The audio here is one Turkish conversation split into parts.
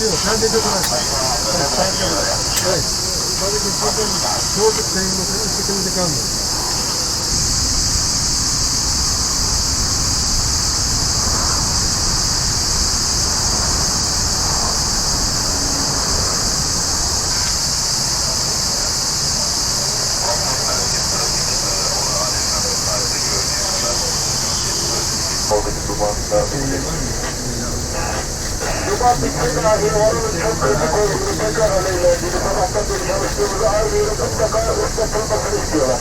Yok, sadece burası. Sadece burası. Evet. Sadece buradan soğuduk sayılmasının sıkıntı kalmadı. Duman bitmedi dahi oranın çok kritik olduğunu tekrar aleyhlendi. Sabahtan beri çalıştığımızı yere mutlaka istiyorlar.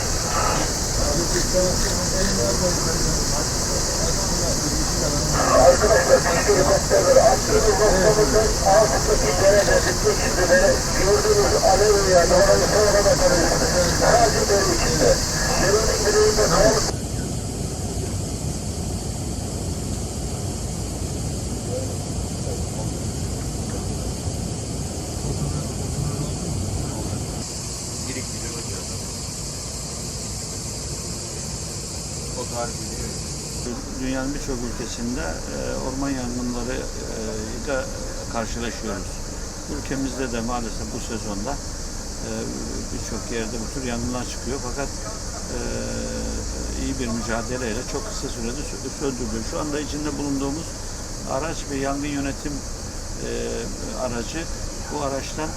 Arkadaşlar Türk helikopterleri üzere gördüğünüz alev yani orayı sonra bakabilirsiniz. Sadece içinde. Derinin güneyinde kayalık Dünyanın birçok ülkesinde e, orman yangınları e, ile karşılaşıyoruz. Ülkemizde de maalesef bu sezonda e, birçok yerde bu tür yangınlar çıkıyor. Fakat iyi bir mücadeleyle çok kısa sürede sö- söndürülüyor. Şu anda içinde bulunduğumuz araç ve yangın yönetim aracı bu araçtan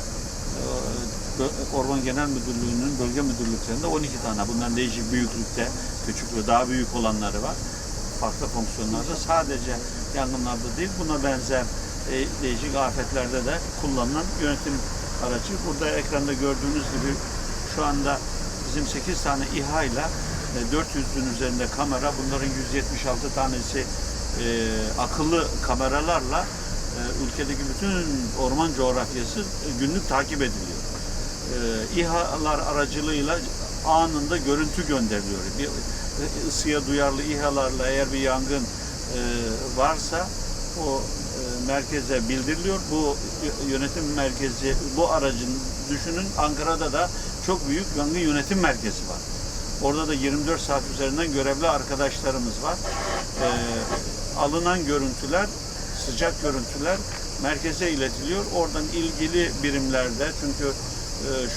Orman Genel Müdürlüğü'nün bölge müdürlüklerinde 12 tane. Bundan değişik büyüklükte, küçük ve daha büyük olanları var. Farklı fonksiyonlarda sadece yangınlarda değil buna benzer e, değişik afetlerde de kullanılan yönetim aracı. Burada ekranda gördüğünüz gibi şu anda bizim 8 tane İHA ile 400'ün üzerinde kamera bunların 176 tanesi e, akıllı kameralarla e, ülkedeki bütün orman coğrafyası e, günlük takip ediliyor e, İHA'lar aracılığıyla anında görüntü gönderiliyor. Bir e, ısıya duyarlı İHA'larla eğer bir yangın e, varsa o merkeze bildiriliyor. Bu yönetim merkezi, bu aracın düşünün Ankara'da da çok büyük yangın yönetim merkezi var. Orada da 24 saat üzerinden görevli arkadaşlarımız var. Alınan görüntüler, sıcak görüntüler merkeze iletiliyor. Oradan ilgili birimlerde çünkü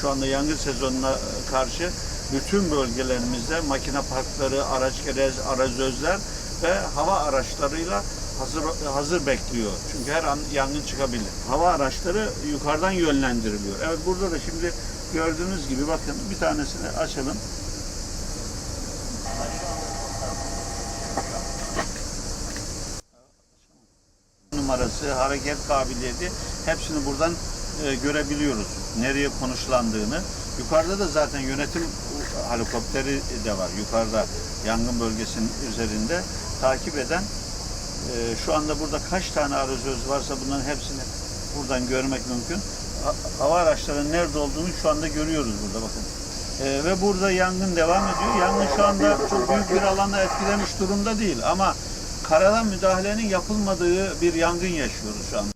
şu anda yangın sezonuna karşı bütün bölgelerimizde makine parkları, araç gerez, arazözler ve hava araçlarıyla hazır hazır bekliyor. Çünkü her an yangın çıkabilir. Hava araçları yukarıdan yönlendiriliyor. Evet burada da şimdi gördüğünüz gibi bakın bir tanesini açalım. numarası, hareket kabiliyeti hepsini buradan e, görebiliyoruz. Nereye konuşlandığını. Yukarıda da zaten yönetim helikopteri de var. Yukarıda yangın bölgesinin üzerinde takip eden e, şu anda burada kaç tane arazöz varsa bunların hepsini buradan görmek mümkün. Ha- Hava araçlarının nerede olduğunu şu anda görüyoruz burada bakın. E, ve burada yangın devam ediyor. Yangın şu anda çok büyük bir alanda etkilemiş durumda değil ama karadan müdahalenin yapılmadığı bir yangın yaşıyoruz şu anda.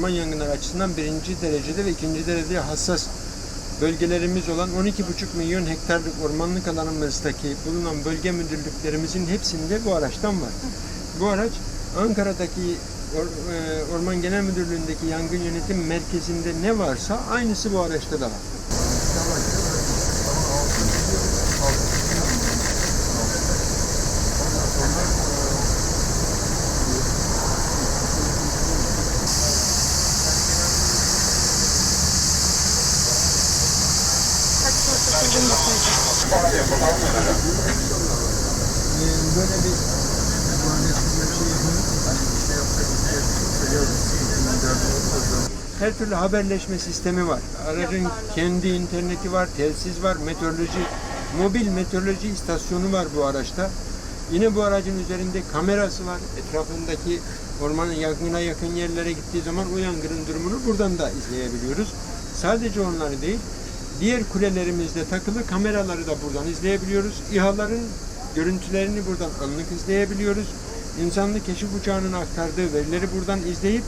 Orman yangınları açısından birinci derecede ve ikinci derecede hassas bölgelerimiz olan 12,5 milyon hektarlık ormanlık alanımızdaki bulunan bölge müdürlüklerimizin hepsinde bu araçtan var. Bu araç Ankara'daki e, Orman Genel Müdürlüğü'ndeki yangın yönetim merkezinde ne varsa aynısı bu araçta da var. Her türlü haberleşme sistemi var. Aracın kendi interneti var, telsiz var, meteoroloji, mobil meteoroloji istasyonu var bu araçta. Yine bu aracın üzerinde kamerası var. Etrafındaki ormanın yangına yakın yerlere gittiği zaman o yangının durumunu buradan da izleyebiliyoruz. Sadece onları değil, diğer kulelerimizde takılı kameraları da buradan izleyebiliyoruz. İHA'ların görüntülerini buradan anlık izleyebiliyoruz. İnsanlı keşif uçağının aktardığı verileri buradan izleyip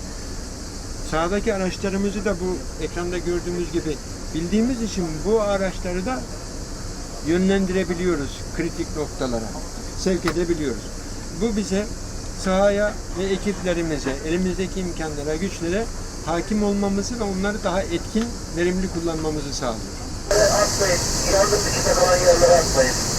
Sağdaki araçlarımızı da bu ekranda gördüğümüz gibi bildiğimiz için bu araçları da yönlendirebiliyoruz kritik noktalara. Sevk edebiliyoruz. bu bize sahaya ve ekiplerimize, elimizdeki imkanlara, güçlere hakim olmamızı ve onları daha etkin, verimli kullanmamızı sağlıyor. Atmayın. Yardım dışında kalan yerlere atmayın.